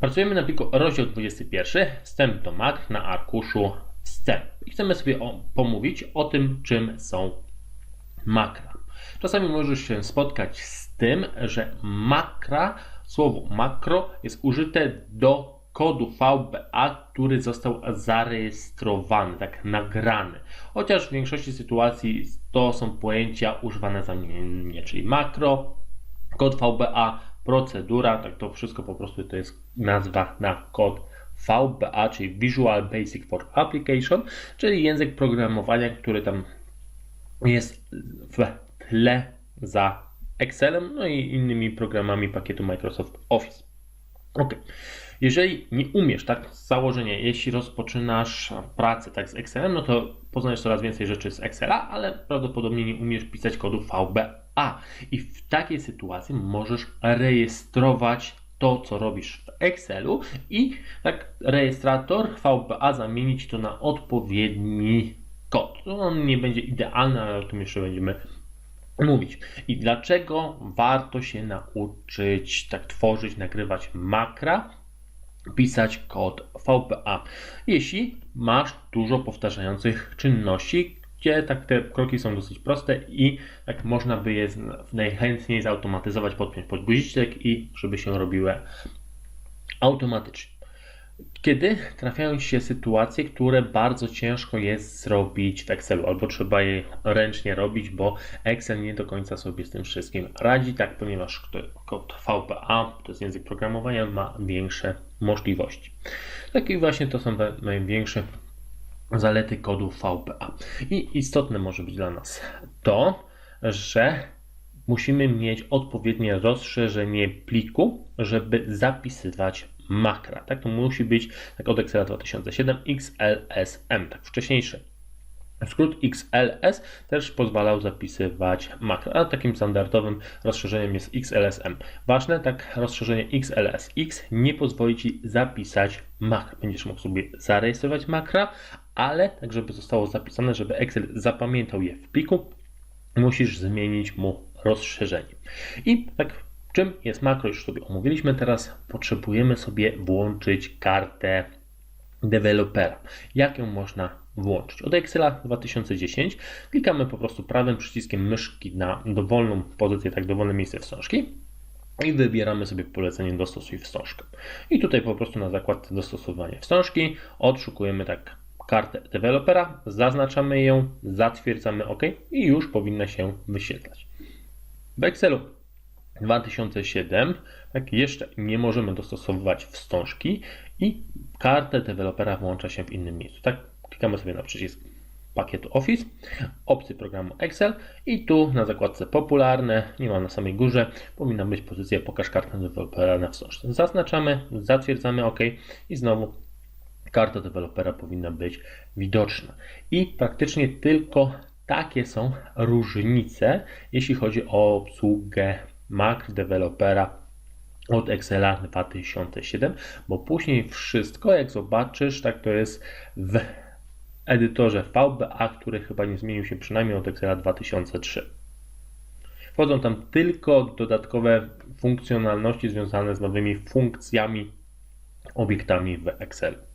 Pracujemy na pliku rozdział 21, wstęp do makr na arkuszu wstęp. I chcemy sobie o, pomówić o tym, czym są makra. Czasami możesz się spotkać z tym, że makra, słowo makro jest użyte do kodu VBA, który został zarejestrowany, tak nagrany. Chociaż w większości sytuacji to są pojęcia używane zamiennie, czyli makro, kod VBA, procedura, tak to wszystko po prostu to jest nazwa na kod VBA, czyli Visual Basic for Application, czyli język programowania, który tam jest w tle za Excelem, no i innymi programami pakietu Microsoft Office. Ok. Jeżeli nie umiesz, tak z założenia, jeśli rozpoczynasz pracę tak z Excelem, no to poznajesz coraz więcej rzeczy z Excela, ale prawdopodobnie nie umiesz pisać kodu VBA. I w takiej sytuacji możesz rejestrować to, co robisz w Excelu i tak rejestrator VBA zamienić to na odpowiedni kod. On nie będzie idealny, ale o tym jeszcze będziemy mówić. I dlaczego warto się nauczyć tak tworzyć, nagrywać makra, pisać kod VBA. Jeśli masz dużo powtarzających czynności, gdzie tak te kroki są dosyć proste i tak można by je najchętniej zautomatyzować, podpiąć pod guziczek i żeby się robiły automatycznie. Kiedy trafiają się sytuacje, które bardzo ciężko jest zrobić w Excelu, albo trzeba je ręcznie robić, bo Excel nie do końca sobie z tym wszystkim radzi, tak, ponieważ kod VBA, to jest język programowania, ma większe możliwości. Tak i właśnie to są największe zalety kodu VBA. I istotne może być dla nas to, że musimy mieć odpowiednie rozszerzenie pliku, żeby zapisywać makra. Tak, to musi być tak od Excela 2007 XLSM, tak wcześniejszy. Skrót XLS też pozwalał zapisywać makra, a takim standardowym rozszerzeniem jest XLSM. Ważne, tak rozszerzenie XLSX nie pozwoli Ci zapisać makra. Będziesz mógł sobie zarejestrować makra, ale tak żeby zostało zapisane, żeby Excel zapamiętał je w pliku, musisz zmienić mu rozszerzenie. I tak Czym jest makro, już sobie omówiliśmy. Teraz potrzebujemy sobie włączyć kartę dewelopera. Jak ją można włączyć? Od Excela 2010 klikamy po prostu prawym przyciskiem myszki na dowolną pozycję, tak dowolne miejsce wstążki i wybieramy sobie polecenie dostosuj wstążkę. I tutaj po prostu na zakładce dostosowanie wstążki odszukujemy tak kartę dewelopera, zaznaczamy ją, zatwierdzamy OK i już powinna się wyświetlać. W Excelu 2007, tak jeszcze nie możemy dostosowywać wstążki i kartę dewelopera włącza się w innym miejscu. Tak, klikamy sobie na przycisk pakietu Office, opcje programu Excel i tu na zakładce popularne, nie ma na samej górze, powinna być pozycja pokaż kartę dewelopera na wstążce. Zaznaczamy, zatwierdzamy OK i znowu karta dewelopera powinna być widoczna. I praktycznie tylko takie są różnice, jeśli chodzi o obsługę Mac Developera od Excela 2007, bo później wszystko, jak zobaczysz, tak to jest w edytorze VBA, który chyba nie zmienił się przynajmniej od Excela 2003. Wchodzą tam tylko dodatkowe funkcjonalności związane z nowymi funkcjami, obiektami w Excelu.